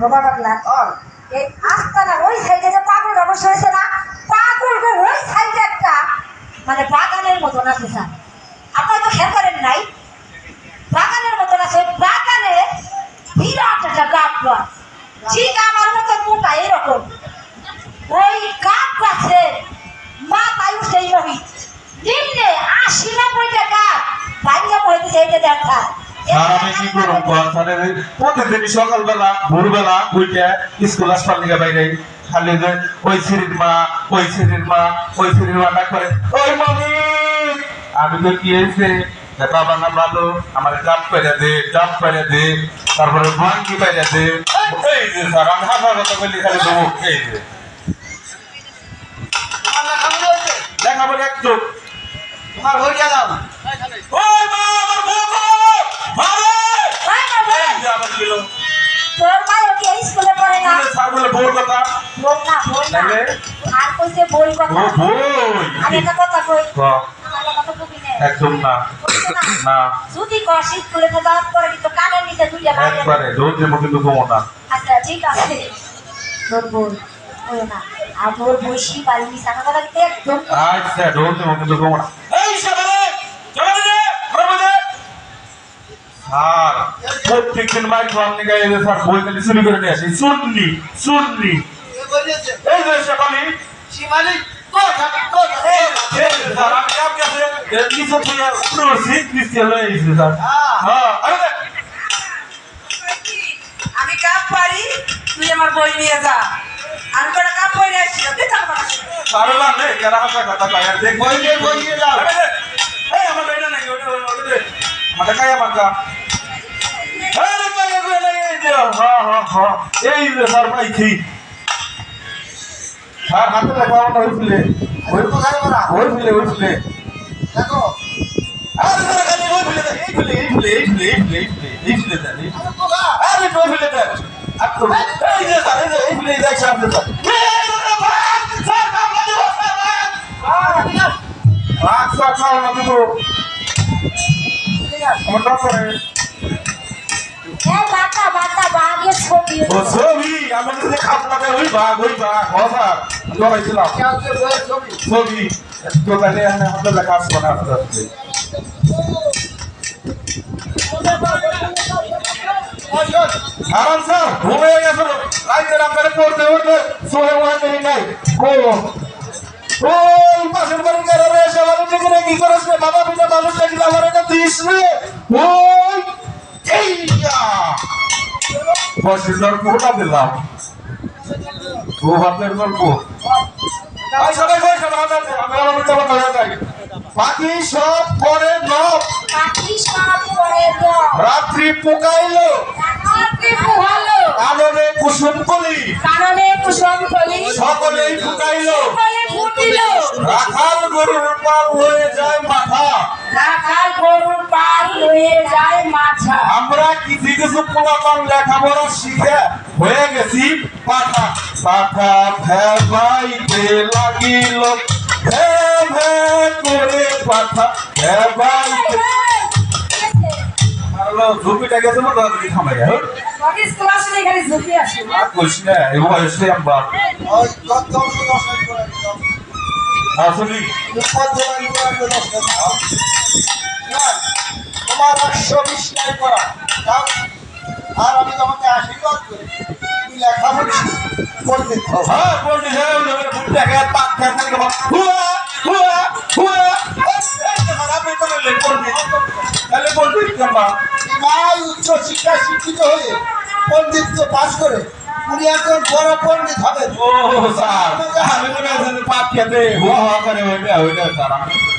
বোবা পাগলা আর এই আস্তানার ওই সাইডে যে পাগল অবশ্য হয়েছে না পাগল গো ওই সাইডে একটা মানে বাগানের মতন আছে স্যার। আপনার তো খেয়াল করেন নাই? বাগানের মতন আছে। বাগানে বিরাট একটা গাছ গাছ। ঠিক আমার মতো মোটা এরকম ওই গাছ গাছের মাথায় উঠে মহিত নিম্নে আশি নব্বই টাকা ভাঙ্গা পড়েছে এইটা দেখা আমি কি করব কোয়ান্টারে প্রতিদিন সকালবেলা ভোরবেলা উঠে স্কুল আসবার লিগে বাইরে খালি যে ওই সিঁড়ির মা ওই সিঁড়ির মা ওই সিঁড়ির মা ডাক করে ওই মামি! আমি তো কি হয়েছে? বাবা না ভালো আমার জাপ করে দে জাপ করে দে তারপরে ভাঙ্গি পাইরে দে। এই যে স্যার আমি হাসা কথা বলি খালি দেবো এই যে। আমার লেখা দেখা বলে একটু। তোমার হইয়া দাও তোর ভাই ওকে স্কুলে পড়ে না? স্যার বলে বউর কথা। বল না বল না? আর কইছে ও কথা। বই আমি একটা কথা কই? ক, আমার কথা কবি নে। একদম না। না যদি কস স্কুলে তো যাওয়ার পরে কিন্তু কানের নিচে দুইটা বাইরে একবারে রোজ যেমন কিন্তু কমো না। আচ্ছা ঠিক আছে। তোর বই না। আর তোর বসি বাড়ি মিশানো কথা একদম আচ্ছা রোজ যেমন কিন্তু কমো না। এই সাবারে চলে দে করবে দে স্যার প্রত্যেকদিন মাইক সামনে গায়ে যে স্যার বই খালি চুরি করে নিয়ে আসি শুনলি শুনলি কে বলেছে এই যে সকালে শিমালি আমি থেকে হ্যাঁ কাপ পারি তুই আমার বই নিয়ে যা আমি করে কাপ পরে তুই কথা দেখ বই নিয়ে বই নিয়ে যাও এই আমার বেটা নাকি ওটা ওটা আমাদের কায়া মাকা আরে কায়া কই নাই এই হ্যাঁ হ্যাঁ হ্যাঁ স্যার পাইছি স্যার হাতে লেখা মনে হয়েছিল হয়েছিল হয়েছিল দেখো আমার ছবি ও ছবি কে হচ্ছে বইয়ের ছবি ছবি, দোকানে এনে আমাদের কাজ করে আসতে আসতে ওই শোন আরাম স্যার, ঘুমিয়ে গেছিল রাইতে রাত্রে পড়তে উঠতে সোহে ওয়া নাই ও ওই পাশের বাড়ি কারও রে এসে বলে কি করিস রে বাবা পিতা মানুষ ওই কথা হয়ে যাই বাকি সব করে নব পাখি সব করে রাত্রি পোকাইলো। আলোরে কুসুম কলি। কারণে কুসুম কলি। সকলেই ফুটাইলো। ফুটিল। রাখাল গরুর পাল হয়ে যায় মাথা। পাল হয়ে যায় মাছা আমরা কিছু কিছু পোলাপান লেখাপড়া শিখে হয়ে গেছি? পাঠা পাঠা ভেবাইতে লাগিল। ভে ভে করে পাঠা ভেবাইতে। ঝুঁকিটা গেছে না তাড়াতাড়ি থামাই হ্যাঁ অফিস ক্লাস নেই খালি ঝুঁকি আসে আর কইস না এই বয়সে আমরা আসলে না তোমার একশো লাইন করা। আর আমি তোমাকে আশীর্বাদ করি। তুমি লেখা বলিস পণ্ডিত হও হ্যাঁ বলতে হুয়া হুয়া। হুয়া তাহলে পণ্ডিত উচ্চ শিক্ষায় শিক্ষিত হয়ে পণ্ডিত্য পাশ করে উনি একজন বড় পণ্ডিত হবে। ও স্যার। পাপ খেতে হুয়া হুয়া করে ওইটা ওইটা আমি